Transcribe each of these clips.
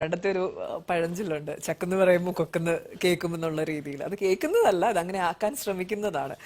പണ്ടത്തെ ഒരു പഴഞ്ചൊല്ലുണ്ട്. ചക്കെന്ന് പറയുമ്പോൾ കൊക്കെന്ന് കേൾക്കുമെന്നുള്ള രീതിയിൽ. അത് കേൾക്കുന്നതല്ല അത് അങ്ങനെ ആക്കാൻ ശ്രമിക്കുന്നതാണ്.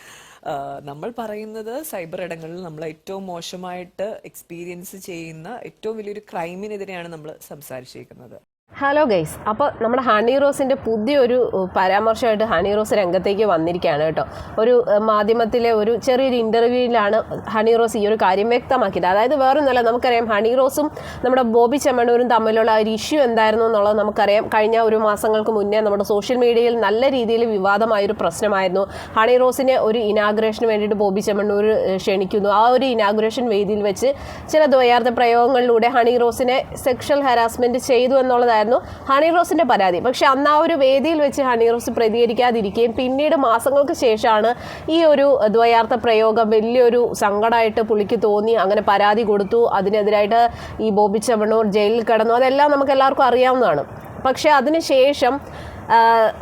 നമ്മൾ പറയുന്നത് സൈബർ ഇടങ്ങളിൽ നമ്മൾ ഏറ്റവും മോശമായിട്ട് എക്സ്പീരിയൻസ് ചെയ്യുന്ന ഏറ്റവും വലിയൊരു ക്രൈമിനെതിരെയാണ് നമ്മൾ സംസാരിച്ചിരിക്കുന്നത് ഹലോ ഗൈസ് അപ്പോൾ നമ്മുടെ ഹണി റോസിന്റെ പുതിയൊരു പരാമർശമായിട്ട് ഹണി റോസ് രംഗത്തേക്ക് വന്നിരിക്കുകയാണ് കേട്ടോ. ഒരു മാധ്യമത്തിലെ ഒരു ചെറിയൊരു ഇന്റർവ്യൂവിലാണ് ഹണി റോസ് ഈ ഒരു കാര്യം വ്യക്തമാക്കിയത്. അതായത് വേറൊന്നുമല്ല നമുക്കറിയാം ഹണി റോസും നമ്മുടെ ബോബി ചെമ്മണൂരും തമ്മിലുള്ള ഒരു ഇഷ്യൂ എന്തായിരുന്നു എന്നുള്ളത് നമുക്കറിയാം. കഴിഞ്ഞ ഒരു മാസങ്ങൾക്ക് മുന്നേ നമ്മുടെ സോഷ്യൽ മീഡിയയിൽ നല്ല രീതിയിൽ വിവാദമായൊരു പ്രശ്നമായിരുന്നു. ഹണി റോസിനെ ഒരു ഇനാഗ്രേഷന് വേണ്ടിയിട്ട് ബോബി ചെമ്മണ്ണൂർ ക്ഷണിക്കുന്നു. ആ ഒരു ഇനാഗ്രേഷൻ വേദിയിൽ വെച്ച് ചില ദ്വയാർത്ഥ പ്രയോഗങ്ങളിലൂടെ ഹണി റോസിനെ സെക്ഷൽ ഹരാസ്മെന്റ് ചെയ്തു എന്നുള്ളതായിരുന്നു ഹണി റോസിന്റെ പരാതി. പക്ഷെ അന്ന് ആ ഒരു വേദിയിൽ വെച്ച് ഹണി റോസ് പ്രതികരിക്കാതിരിക്കുകയും പിന്നീട് മാസങ്ങൾക്ക് ശേഷമാണ് ഈ ഒരു ദ്വയാർത്ഥ പ്രയോഗം വലിയൊരു സങ്കടമായിട്ട് പുള്ളിക്ക് തോന്നി. അങ്ങനെ പരാതി കൊടുത്തു. അതിനെതിരായിട്ട് ഈ ബോബി ചമണൂർ ജയിലിൽ കിടന്നു. അതെല്ലാം നമുക്ക് എല്ലാവർക്കും അറിയാവുന്നതാണ്. പക്ഷെ അതിനുശേഷം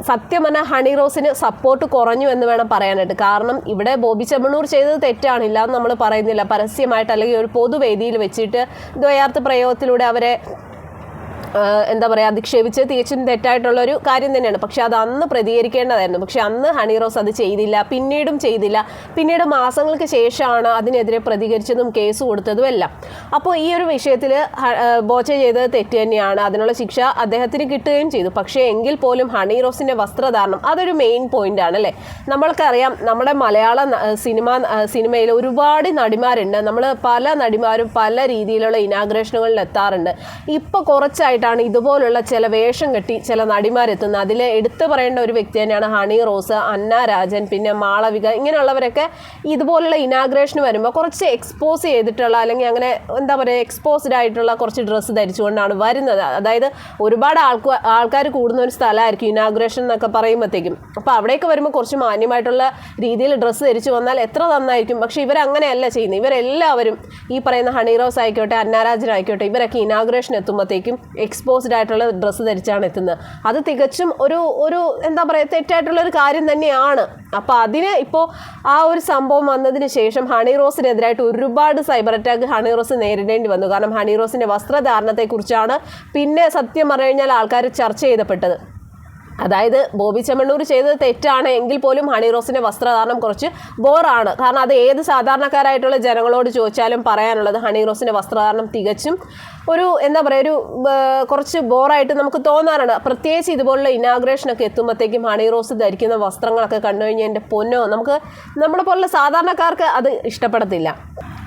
സത്യമന ഹണി റോസിന് സപ്പോർട്ട് കുറഞ്ഞു എന്ന് വേണം പറയാനായിട്ട്. കാരണം ഇവിടെ ബോബി ചെമ്മണൂർ ചെയ്തത് തെറ്റാണില്ല എന്ന് നമ്മൾ പറയുന്നില്ല. പരസ്യമായിട്ട് അല്ലെങ്കിൽ ഒരു പൊതുവേദിയിൽ വെച്ചിട്ട് ദ്വയാർത്ഥ പ്രയോഗത്തിലൂടെ അവരെ എന്താ പറയുക അധിക്ഷേപിച്ച് തികച്ചും തെറ്റായിട്ടുള്ള ഒരു കാര്യം തന്നെയാണ്. പക്ഷെ അത് അന്ന് പ്രതികരിക്കേണ്ടതായിരുന്നു. പക്ഷെ അന്ന് ഹണി റോസ് അത് ചെയ്തില്ല പിന്നീടും ചെയ്തില്ല. പിന്നീട് മാസങ്ങൾക്ക് ശേഷമാണ് അതിനെതിരെ പ്രതികരിച്ചതും കേസ് കൊടുത്തതും എല്ലാം. അപ്പോൾ ഈ ഒരു വിഷയത്തിൽ ബോച്ച ചെയ്തത് തെറ്റ് തന്നെയാണ്. അതിനുള്ള ശിക്ഷ അദ്ദേഹത്തിന് കിട്ടുകയും ചെയ്തു. പക്ഷേ എങ്കിൽ പോലും ഹണി റോസിന്റെ വസ്ത്രധാരണം അതൊരു മെയിൻ പോയിന്റ് ആണ് അല്ലേ? നമ്മൾക്കറിയാം നമ്മുടെ മലയാള സിനിമ സിനിമയിൽ ഒരുപാട് നടിമാരുണ്ട്. നമ്മൾ പല നടിമാരും പല രീതിയിലുള്ള ഇനാഗ്രേഷനുകളിൽ എത്താറുണ്ട് ഇപ്പോൾ കുറച്ചായിട്ടാണ് ഇതുപോലുള്ള ചില വേഷം കെട്ടി ചില നടിമാരെത്തുന്നത്. അതിൽ എടുത്തു പറയേണ്ട ഒരു വ്യക്തി തന്നെയാണ് ഹണി റോസ് അന്ന രാജൻ പിന്നെ മാളവിക ഇങ്ങനെയുള്ളവരൊക്കെ ഇതുപോലുള്ള ഇനാഗ്രേഷന് വരുമ്പോൾ കുറച്ച് എക്സ്പോസ് ചെയ്തിട്ടുള്ള അല്ലെങ്കിൽ അങ്ങനെ എന്താ പറയുക എക്സ്പോസ്ഡ് ആയിട്ടുള്ള കുറച്ച് ഡ്രസ്സ് ധരിച്ചുകൊണ്ടാണ് വരുന്നത്. അതായത് ഒരുപാട് ആൾക്കാർ ആൾക്കാർ കൂടുന്ന ഒരു സ്ഥലമായിരിക്കും ഇനാഗ്രേഷൻ എന്നൊക്കെ പറയുമ്പോഴത്തേക്കും അപ്പോൾ അവിടേക്ക് വരുമ്പോൾ കുറച്ച് മാന്യമായിട്ടുള്ള രീതിയിൽ ഡ്രസ്സ് ധരിച്ചു വന്നാൽ എത്ര നന്നായിരിക്കും. പക്ഷേ ഇവരങ്ങനെയല്ല ചെയ്യുന്നത്. ഇവരെല്ലാവരും ഈ പറയുന്ന ഹണി റോസ് ആയിക്കോട്ടെ അന്നാരാജൻ ആയിക്കോട്ടെ ഇവരൊക്കെ ഇനാഗ്രേഷൻ എത്തുമ്പോഴത്തേക്കും എക്സ്പോസ്ഡ് ആയിട്ടുള്ള ഡ്രസ്സ് ധരിച്ചാണ് എത്തുന്നത്. അത് തികച്ചും ഒരു ഒരു എന്താ പറയുക തെറ്റായിട്ടുള്ള ഒരു കാര്യം തന്നെയാണ്. അപ്പോൾ അതിന് ഇപ്പോൾ ആ ഒരു സംഭവം വന്നതിന് ശേഷം ഹണി റോസിനെതിരായിട്ട് ഒരുപാട് സൈബർ അറ്റാക്ക് ഹണി റോസ് നേരിടേണ്ടി വന്നു. കാരണം ഹണി റോസിന്റെ വസ്ത്രധാരണത്തെക്കുറിച്ചാണ് പിന്നെ സത്യം പറഞ്ഞു കഴിഞ്ഞാൽ ആൾക്കാർ ചർച്ച ചെയ്തപ്പെട്ടത്. അതായത് ബോബി ചെമ്മണ്ണൂർ ചെയ്തത് തെറ്റാണ്. എങ്കിൽ പോലും ഹണി റോസിന്റെ വസ്ത്രധാരണം കുറച്ച് ബോറാണ്. കാരണം അത് ഏത് സാധാരണക്കാരായിട്ടുള്ള ജനങ്ങളോട് ചോദിച്ചാലും പറയാനുള്ളത് ഹണി റോസിന്റെ വസ്ത്രധാരണം തികച്ചും ഒരു എന്താ പറയുക ഒരു കുറച്ച് ബോറായിട്ട് നമുക്ക് തോന്നാറുണ്ട് പ്രത്യേകിച്ച് ഇതുപോലുള്ള ഇനാഗ്രേഷനൊക്കെ എത്തുമ്പോഴത്തേക്കും ഹണി റോസ് ധരിക്കുന്ന വസ്ത്രങ്ങളൊക്കെ കണ്ടു കഴിഞ്ഞാൽ എന്റെ പൊന്നോ നമുക്ക് നമ്മളെ പോലുള്ള സാധാരണക്കാർക്ക് അത് ഇഷ്ടപ്പെടത്തില്ല.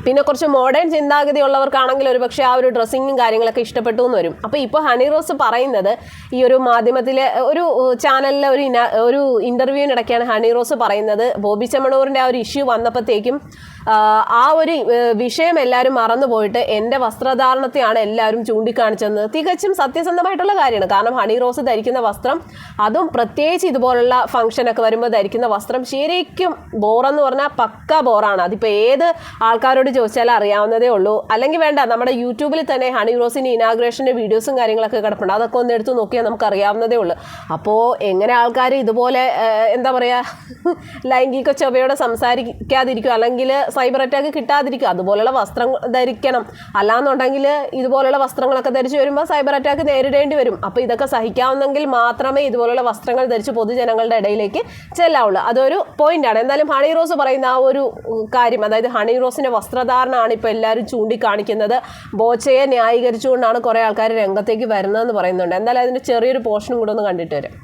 പിന്നെ കുറച്ച് മോഡേൺ ചിന്താഗതി ഉള്ളവർക്കാണെങ്കിൽ ഒരു പക്ഷേ ആ ഒരു ഡ്രസ്സിങ്ങും കാര്യങ്ങളൊക്കെ ഇഷ്ടപ്പെട്ടു എന്ന് വരും. അപ്പോൾ ഇപ്പോൾ ഹണി റോസ് പറയുന്നത് ഈ ഒരു മാധ്യമത്തിലെ ഒരു ചാനലിലെ ഒരു ഒരു ഇന്റർവ്യൂവിനിടയ്ക്കാണ് ഹണി റോസ് പറയുന്നത്. ബോബി ചെമ്മണൂറിന്റെ ആ ഒരു ഇഷ്യൂ വന്നപ്പോഴത്തേക്കും ആ, ഒരു വിഷയം എല്ലാവരും മറന്നുപോയിട്ട് എന്റെ വസ്ത്രധാരണത്തെയാണ് എല്ലാവരും ചൂണ്ടിക്കാണിച്ചത് തികച്ചും സത്യസന്ധമായിട്ടുള്ള കാര്യമാണ്. കാരണം ഹണി റോസ് ധരിക്കുന്ന വസ്ത്രം അതും പ്രത്യേകിച്ച് ഇതുപോലുള്ള ഫംഗ്ഷനൊക്കെ വരുമ്പോൾ ധരിക്കുന്ന വസ്ത്രം ശരിക്കും ബോറെന്ന് പറഞ്ഞാൽ പക്ക ബോറാണ് അതിപ്പോൾ ഏത് ആൾക്കാരോട് ചോദിച്ചാലും അറിയാവുന്നതേ ഉള്ളൂ. അല്ലെങ്കിൽ വേണ്ട നമ്മുടെ യൂട്യൂബിൽ തന്നെ ഹണി റോസിന്റെ ഇനാഗ്രേഷന്റെ വീഡിയോസും കാര്യങ്ങളൊക്കെ കിടപ്പുണ്ട്. അതൊക്കെ ഒന്ന് എടുത്തു നോക്കിയാൽ നമുക്ക് അറിയാവുന്നതേ ഉള്ളൂ. അപ്പോൾ എങ്ങനെ ആൾക്കാർ ഇതുപോലെ എന്താ പറയുക ലൈംഗിക ചൊവ്വയോടെ സംസാരിക്കാതിരിക്കും അല്ലെങ്കിൽ സൈബർ അറ്റാക്ക് കിട്ടാതിരിക്കും. അതുപോലെയുള്ള വസ്ത്രം ധരിക്കണം. അല്ലാന്നുണ്ടെങ്കിൽ ഇതുപോലുള്ള വസ്ത്രങ്ങളൊക്കെ ധരിച്ചു വരുമ്പോൾ സൈബർ അറ്റാക്ക് നേരിടേണ്ടി വരും. അപ്പോൾ ഇതൊക്കെ സഹിക്കാവുന്നെങ്കിൽ മാത്രമേ ഇതുപോലെയുള്ള വസ്ത്രങ്ങൾ ധരിച്ച് പൊതുജനങ്ങളുടെ ഇടയിലേക്ക് ചെല്ലാവുള്ളൂ. അതൊരു പോയിന്റാണ് എന്തായാലും ഹണി റോസ് പറയുന്ന ആ ഒരു കാര്യം അതായത് ഹണി റോസിന്റെ വസ്ത്രധാരണമാണ് ഇപ്പോൾ എല്ലാവരും ചൂണ്ടിക്കാണിക്കുന്നത്. ബോച്ചയെ ന്യായീകരിച്ചുകൊണ്ടാണ് കുറേ ആൾക്കാർ രംഗത്തേക്ക് വരുന്നതെന്ന് പറയുന്നുണ്ട്. എന്തായാലും അതിന്റെ ചെറിയൊരു പോർഷനും കൂടെ ഒന്ന് കണ്ടിട്ട് വരാം.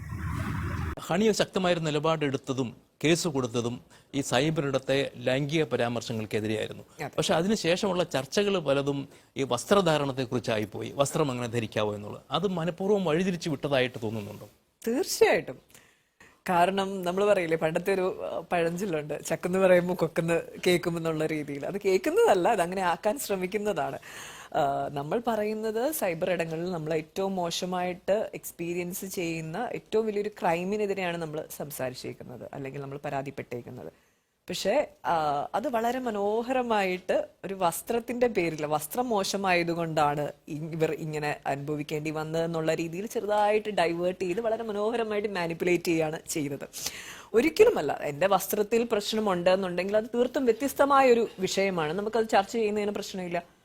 ഹണി ശക്തമായ നിലപാടെടുത്തതും കേസ് കൊടുത്തതും ഈ സൈബറിടത്തെ ലൈംഗിക പരാമർശങ്ങൾക്കെതിരെയായിരുന്നു. പക്ഷെ അതിനുശേഷമുള്ള ചർച്ചകൾ പലതും ഈ വസ്ത്രധാരണത്തെക്കുറിച്ചായി പോയി വസ്ത്രം അങ്ങനെ ധരിക്കാവോ എന്നുള്ളത്. അത് മനഃപൂർവം വഴിതിരിച്ചു വിട്ടതായിട്ട് തോന്നുന്നുണ്ടോ? തീർച്ചയായിട്ടും. കാരണം നമ്മൾ പറയില്ലേ പണ്ടത്തെ ഒരു പഴഞ്ചൊല്ലുണ്ട് ചക്കെന്ന് പറയുമ്പോൾ കൊക്കെന്ന് കേൾക്കുമെന്നുള്ള രീതിയിൽ അത് കേൾക്കുന്നതല്ല അത് അങ്ങനെ ആക്കാൻ ശ്രമിക്കുന്നതാണ്. നമ്മൾ പറയുന്നത് സൈബർ ഇടങ്ങളിൽ നമ്മൾ ഏറ്റവും മോശമായിട്ട് എക്സ്പീരിയൻസ് ചെയ്യുന്ന ഏറ്റവും വലിയൊരു ക്രൈമിനെതിരെയാണ് നമ്മൾ സംസാരിച്ചേക്കുന്നത് അല്ലെങ്കിൽ നമ്മൾ പരാതിപ്പെട്ടേക്കുന്നത് പക്ഷേ അത് വളരെ മനോഹരമായിട്ട് ഒരു വസ്ത്രത്തിന്റെ പേരിൽ വസ്ത്രം മോശമായതുകൊണ്ടാണ് ഇവർ ഇങ്ങനെ അനുഭവിക്കേണ്ടി വന്നതെന്നുള്ള രീതിയിൽ ചെറുതായിട്ട് ഡൈവേർട്ട് ചെയ്ത് വളരെ മനോഹരമായിട്ട് മാനിപ്പുലേറ്റ് ചെയ്യുകയാണ് ചെയ്തത്. ഒരിക്കലുമല്ല എന്റെ വസ്ത്രത്തിൽ പ്രശ്നമുണ്ട് എന്നുണ്ടെങ്കിൽ അത് തീർത്തും വ്യത്യസ്തമായ ഒരു വിഷയമാണ്. നമുക്കത് ചർച്ച ചെയ്യുന്നതിന് പ്രശ്നമില്ല.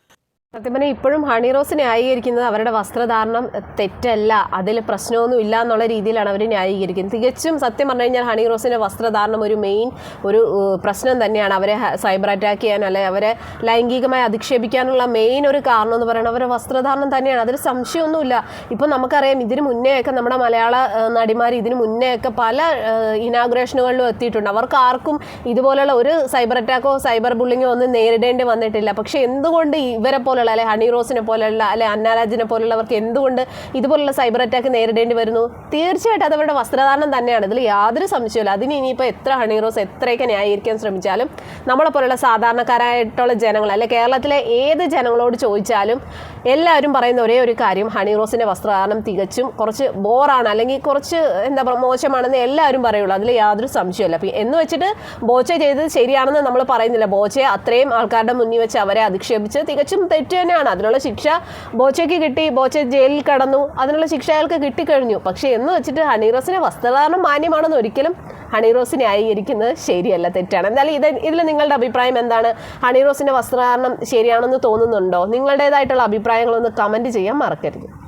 സത്യം പറഞ്ഞാൽ ഇപ്പോഴും ഹണി റോസ് ന്യായീകരിക്കുന്നത് അവരുടെ വസ്ത്രധാരണം തെറ്റല്ല. അതിൽ പ്രശ്നമൊന്നും ഇല്ല എന്നുള്ള രീതിയിലാണ് അവർ ന്യായീകരിക്കുന്നത്. തികച്ചും സത്യം പറഞ്ഞു കഴിഞ്ഞാൽ ഹണി റോസിന്റെ വസ്ത്രധാരണം ഒരു മെയിൻ ഒരു പ്രശ്നം തന്നെയാണ്. അവരെ സൈബർ അറ്റാക്ക് ചെയ്യാൻ അല്ലെ അവരെ ലൈംഗികമായി അധിക്ഷേപിക്കാനുള്ള മെയിൻ ഒരു കാരണം എന്ന് പറയുന്നത് അവരുടെ വസ്ത്രധാരണം തന്നെയാണ്. അതിൽ സംശയമൊന്നുമില്ല. ഇപ്പം നമുക്കറിയാം ഇതിന് മുന്നേയൊക്കെ നമ്മുടെ മലയാള നടിമാർ ഇതിന് മുന്നേയൊക്കെ പല ഇനാഗുറേഷനുകളിലും എത്തിയിട്ടുണ്ട്. അവർക്ക് ആർക്കും ഇതുപോലെയുള്ള ഒരു സൈബർ അറ്റാക്കോ സൈബർ ബുള്ളിങ്ങോ ഒന്നും നേരിടേണ്ടി വന്നിട്ടില്ല. പക്ഷേ എന്തുകൊണ്ട് ഇവരെ പോലുള്ള അല്ലെ ഹണി റോസിനെ പോലുള്ള അല്ലെ അന്നാരാജിനെ പോലുള്ളവർക്ക് എന്തുകൊണ്ട് ഇതുപോലുള്ള സൈബർ അറ്റാക്ക് നേരിടേണ്ടി വരുന്നു? തീർച്ചയായിട്ടും അതവരുടെ വസ്ത്രധാരണം തന്നെയാണ്. ഇതിൽ യാതൊരു സംശയമില്ല അതിന് ഇനിയിപ്പോൾ എത്ര ഹണി റോസ് എത്രയൊക്കെ ന്യായീകരിക്കാൻ ശ്രമിച്ചാലും നമ്മളെ പോലുള്ള സാധാരണക്കാരായിട്ടുള്ള ജനങ്ങൾ അല്ലെ കേരളത്തിലെ ഏത് ജനങ്ങളോട് ചോദിച്ചാലും എല്ലാവരും പറയുന്ന ഒരേ ഒരു കാര്യം ഹണി റോസിന്റെ വസ്ത്രധാരണം തികച്ചും കുറച്ച് ബോറാണ് അല്ലെങ്കിൽ കുറച്ച് എന്താ പറയുക മോശമാണെന്ന് എല്ലാവരും പറയുള്ളൂ. അതിൽ യാതൊരു സംശയമില്ല അപ്പം എന്ന് വെച്ചിട്ട് ബോച്ച ചെയ്തത് ശരിയാണെന്ന് നമ്മൾ പറയുന്നില്ല. ബോച്ചയെ അത്രയും ആൾക്കാരുടെ മുന്നിൽ വെച്ച് അവരെ അധിക്ഷേപിച്ച് തികച്ചും തെറ്റ് തന്നെയാണ്. അതിനുള്ള ശിക്ഷ ബോച്ചയ്ക്ക് കിട്ടി. ബോച്ച ജയിലിൽ കടന്നു. അതിനുള്ള ശിക്ഷ അയാൾക്ക് കിട്ടിക്കഴിഞ്ഞു. പക്ഷേ എന്ന് വെച്ചിട്ട് ഹണീറോസിന്റെ വസ്ത്രധാരണം മാന്യമാണെന്ന് ഒരിക്കലും ഹണീറോസ് ന്യായീകരിക്കുന്നത് ശരിയല്ല തെറ്റാണ്. എന്തായാലും ഇത് ഇതിൽ നിങ്ങളുടെ അഭിപ്രായം എന്താണ്? ഹണീറോസിന്റെ വസ്ത്രധാരണം ശരിയാണെന്ന് തോന്നുന്നുണ്ടോ? നിങ്ങളുടേതായിട്ടുള്ള അഭിപ്രായങ്ങളൊന്ന് കമന്റ് ചെയ്യാൻ മറക്കരുത്.